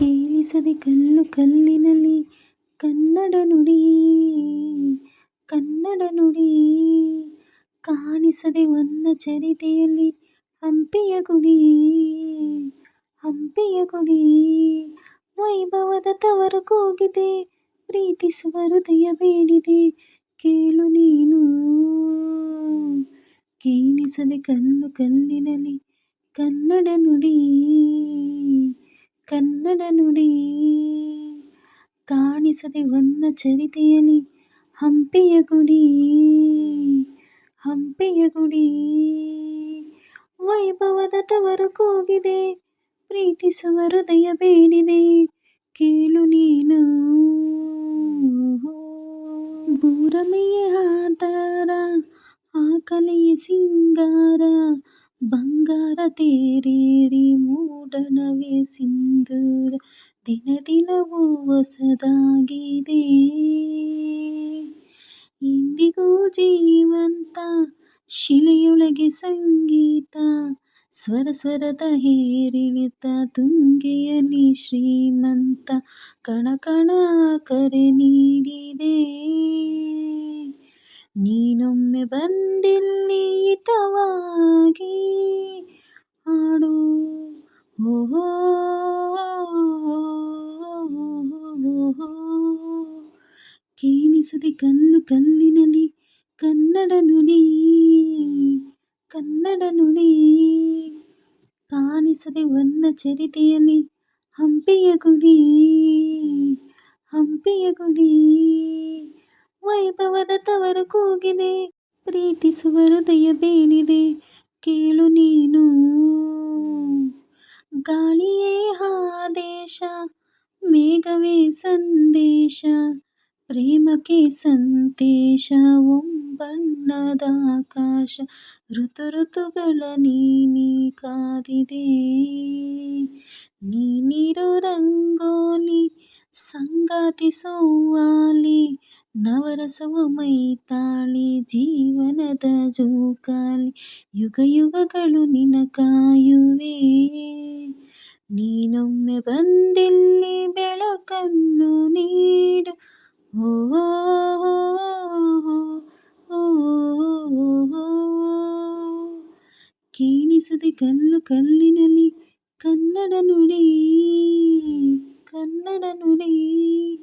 ಕೇಳಿಸದೆ ಕಲ್ಲು ಕಲ್ಲಿನಲ್ಲಿ, ಕನ್ನಡ ನುಡಿ ಕನ್ನಡ ನುಡಿ. ಕಾಣಿಸದೆ ಒಂದ ಚರಿತೆಯಲ್ಲಿ ಹಂಪಿಯ ಗುಡಿ ಹಂಪಿಯ ಗುಡಿ. ವೈಭವದ ತವರು ಕೂಗಿದೆ, ಪ್ರೀತಿಸುವ ಹೃದಯ ಬೇಡಿದೆ. ಕೇಳು ನೀನು. ಕೇಳಿಸದೆ ಕಲ್ಲು ಕಲ್ಲಿನಲ್ಲಿ ಕನ್ನಡ ನುಡಿ. ಕನ್ನಡ ನುಡಿ ಕಾಣಿಸದೆ ಒಂದ ಚರಿತೆಯಲ್ಲಿ ಹಂಪಿಯ ಗುಡಿ ಹಂಪಿಯ ಗುಡಿ. ವೈಭವದ ತವರು ಕೂಗಿದೆ, ಪ್ರೀತಿಸುವ ಹೃದಯ ಬೇಡಿದೆ. ಕೇಳು ನೀನು. ಬೂರಮೆಯ ಆಧಾರ ಆ ಕಲೆಯ ಸಿಂಗಾರ ಬಂಗಾರ ತೇರೇರಿ ಮೂಡಣವೇ ಸಿಂಧೂರ, ದಿನ ದಿನವೂ ಹೊಸದಾಗಿದೆ. ಇಂದಿಗೂ ಜೀವಂತ ಶಿಲೆಯೊಳಗೆ ಸಂಗೀತ, ಸ್ವರ ಸ್ವರದ ಹೇರಿಳಿತ ತುಂಗೆಯಲ್ಲಿ ಶ್ರೀಮಂತ ಕಣ ಕಣ ಕರೆ ನೀಡಿದೆ. ನೀನೊಮ್ಮೆ ಬಂದಿಲ್ಲಿ ಹಿತವಾಗಿ ಕೇಳಿಸದೆ ಕಲ್ಲು ಕಲ್ಲಿನಲ್ಲಿ ಕನ್ನಡ ನುಡಿ ಕನ್ನಡ ನುಡಿ. ಕಾಣಿಸದೆ ವನ್ನ ಚರಿತೆಯಲ್ಲಿ ಹಂಪಿಯ ಗುಡಿ ಹಂಪಿಯ ಗುಡಿ. ವೈಭವದ ತವರು ಕೂಗಿದೆ, ಪ್ರೀತಿಸುವ ಹೃದಯ ಬೇನಿದೆ, ಕೇಳು ನೀನು. ಗಾಳಿಯೇ ಆದೇಶ ಮೇಘವೇ ಸಂದೇಶ, ಪ್ರೇಮಕ್ಕೆ ಸಂತೇಶ ಒಂಬಣ್ಣದ ಆಕಾಶ, ಋತು ಋತುಗಳ ನೀನಿ ಕಾದಿದೆ. ನೀನಿರೋ ರಂಗೋಲಿ ಸಂಗಾತಿ ಸೋವಾಲಿ ನವರಸವು ಮೈತಾಳಿ ಜೀವನದ ಜೋಕಾಲಿ, ಯುಗ ಯುಗಗಳು ನಿನ ಕಾಯುವೆ. ನೀನೊಮ್ಮೆ ಬಂದಿಲ್ಲಿ ಬೆಳಕನ್ನು ನೀಡು. ಓ ಕೇಳಿಸದೆ ಕಲ್ಲು ಕಲ್ಲಿನಲ್ಲಿ ಕನ್ನಡ ನುಡಿ ಕನ್ನಡ ನುಡಿ.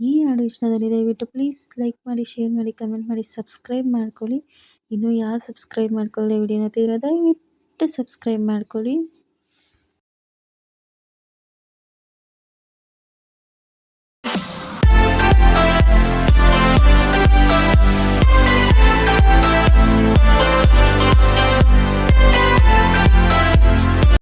ಈ ಹಾಡು ಇಷ್ಟದಲ್ಲಿ ದಯವಿಟ್ಟು ಪ್ಲೀಸ್ ಲೈಕ್ ಮಾಡಿ ಶೇರ್ ಮಾಡಿ ಕಮೆಂಟ್ ಮಾಡಿ ಸಬ್ಸ್ಕ್ರೈಬ್ ಮಾಡ್ಕೊಳ್ಳಿ. ಇನ್ನೂ ಯಾರು ಸಬ್ಸ್ಕ್ರೈಬ್ ಮಾಡ್ಕೊಳ್ಳದೆ ವಿಡಿಯೋನ ತೀರ ದಯವಿಟ್ಟು ಸಬ್ಸ್ಕ್ರೈಬ್ ಮಾಡ್ಕೊಳ್ಳಿ.